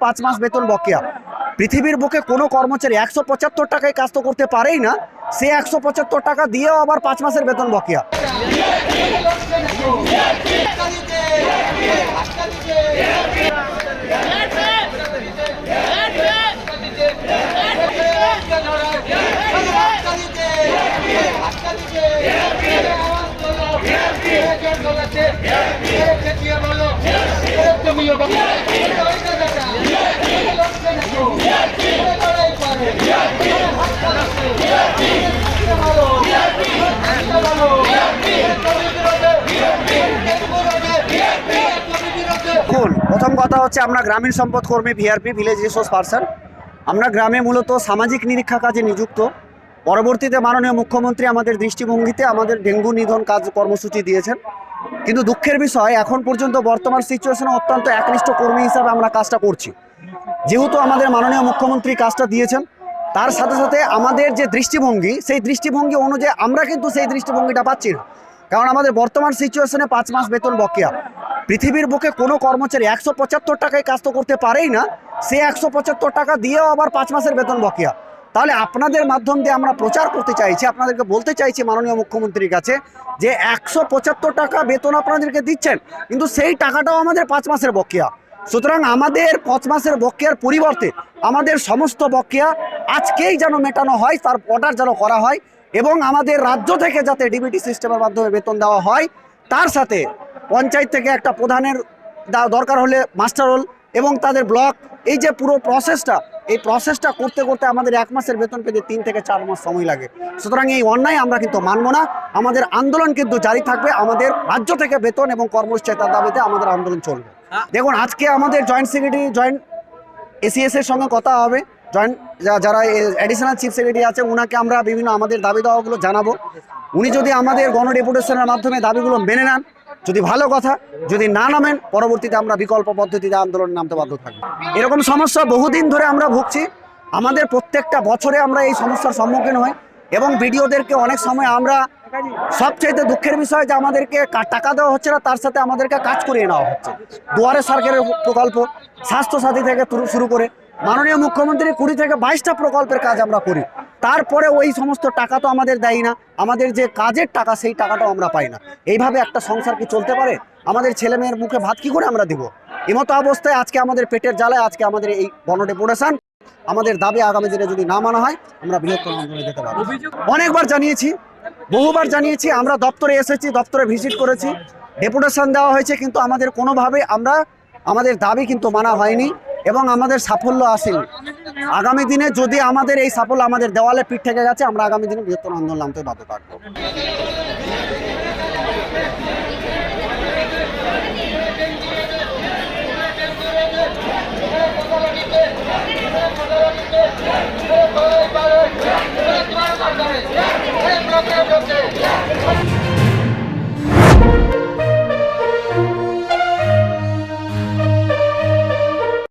পাঁচ মাস বেতন বকেয়া। পৃথিবীর বুকে কোনো কর্মচারী একশো পঁচাত্তর টাকায় কাজ তো করতে পারেই না, সে একশো পঁচাত্তর টাকা দিয়েও আবার পাঁচ মাসের বেতন বকেয়া। দেখুন কথা হচ্ছে আমরা গ্রামীণ সম্পদ কর্মী ভিআরপি ভিলেজ রিসোর্স পার্সন আমরা গ্রামে মূলত সামাজিক নিরীক্ষা কাজে নিযুক্ত। পরবর্তীতে মাননীয় মুখ্যমন্ত্রী আমাদের দৃষ্টিভঙ্গিতে আমাদের ডেঙ্গু নিধন কাজ কর্মসূচি দিয়েছেন। কিন্তু দুঃখের বিষয়, এখন পর্যন্ত বর্তমান সিচুয়েশনে অত্যন্ত একনিষ্ঠ কর্মী হিসাবে আমরা কাজটা করছি। যেহেতু আমাদের মাননীয় মুখ্যমন্ত্রী কাজটা দিয়েছেন, তার সাথে সাথে আমাদের যে দৃষ্টিভঙ্গি, সেই দৃষ্টিভঙ্গি অনুযায়ী আমরা কিন্তু সেই দৃষ্টিভঙ্গিটা পাচ্ছি না। কারণ আমাদের বর্তমান সিচুয়েশনে পাঁচ মাস বেতন বকেয়া। পৃথিবীর বুকে কোনো কর্মচারী একশো পঁচাত্তর টাকায় কাজ তো করতে পারেই না, সে একশো পঁচাত্তর টাকা দিয়েও আবার পাঁচ মাসের বেতন বকেয়া। তাহলে আপনাদের মাধ্যম দিয়ে আমরা প্রচার করতে চাইছি, আপনাদেরকে বলতে চাইছি মাননীয় মুখ্যমন্ত্রীর কাছে যে একশো পঁচাত্তর টাকা বেতন আপনাদেরকে দিচ্ছেন, কিন্তু সেই টাকাটাও আমাদের পাঁচ মাসের বকেয়া। সুতরাং আমাদের পাঁচ মাসের বকেয়ার পরিবর্তে আমাদের সমস্ত বকেয়া আজকেই যেন মেটানো হয়, তার অর্ডার যেন করা হয়, এবং আমাদের রাজ্য থেকে যাতে ডিবিটি সিস্টেমের মাধ্যমে বেতন দেওয়া হয়, তার সাথে পঞ্চায়েত থেকে একটা প্রধানের দা- দরকার হলে মাস্টার রোল এবং তাদের ব্লক। এই যে পুরো প্রসেসটা এই প্রসেসটা করতে করতে আমাদের এক মাসের বেতন পেতে তিন থেকে চার মাস সময় লাগে। সুতরাং এই অন্যায় আমরা কিন্তু মানব না। আমাদের আন্দোলন কিন্তু জারি থাকবে। আমাদের রাজ্য থেকে বেতন এবং কর্মচারিতার দাবিতে আমাদের আন্দোলন চলবে। দেখুন আজকে আমাদের জয়েন্ট সেক্রেটারি জয়েন্ট এসিএস এর সঙ্গে কথা হবে। জয়েন্ট যারা অ্যাডিশনাল চিফ সেক্রেটারি আছে ওনাকে আমরা বিভিন্ন আমাদের দাবি দাওয়াগুলো জানাব। উনি যদি আমাদের গণ গণডেপুটেশনের মাধ্যমে দাবিগুলো মেনে নেন যদি ভালো কথা, যদি না নামেন, পরবর্তীতে আমরা বিকল্প পদ্ধতিতে আন্দোলন নামতে বাধ্য থাকব। এরকম সমস্যা বহুদিন ধরে আমরা ভুগছি। আমাদের প্রত্যেকটা বছরে আমরা এই সমস্যার সম্মুখীন হই এবং ভিডিওদেরকে অনেক সময় আমরা সবচাইতে দুঃখের বিষয় যে আমাদেরকে টাকা দেওয়া হচ্ছে না, তার সাথে আমাদেরকে কাজ করিয়ে নেওয়া হচ্ছে। দুয়ারে সরকারের প্রকল্প, স্বাস্থ্যসাথী থেকে শুরু করে মাননীয় মুখ্যমন্ত্রী কুড়ি থেকে বাইশটা প্রকল্পের কাজ আমরা করি। তারপরে ওই সমস্ত টাকা তো আমাদের দেয় না। আমাদের যে কাজের টাকা, সেই টাকাটাও আমরা পাই না। এইভাবে একটা সংসার কি চলতে পারে? আমাদের ছেলে মেয়ের মুখে ভাত কি করে আমরা দিব? এমতো অবস্থায় আজকে আমাদের পেটের জ্বালায় আজকে আমাদের এই গণডেপুটেশন আমাদের দাবি আগামী দিনে যদি না মানা হয়, আমরা বৃহত্তর আন্দোলনে যেতে পারব। অনেকবার জানিয়েছি, বহুবার জানিয়েছি, আমরা দপ্তরে এসেছি, দপ্তরে ভিজিট করেছি। ডেপুটেশন দেওয়া হয়েছে, কিন্তু আমাদের কোনোভাবে আমরা, আমাদের দাবি কিন্তু মানা হয়নি। এবং আমাদের সাফল্য আসেনি আগামী দিনে যদি আমাদের এই সাফল্য আমাদের দেওয়ালে পিঠ থেকে গেছে আমরা আগামী দিনে বৃহত্তর আন্দোলন নামতে বাধ্য থাকব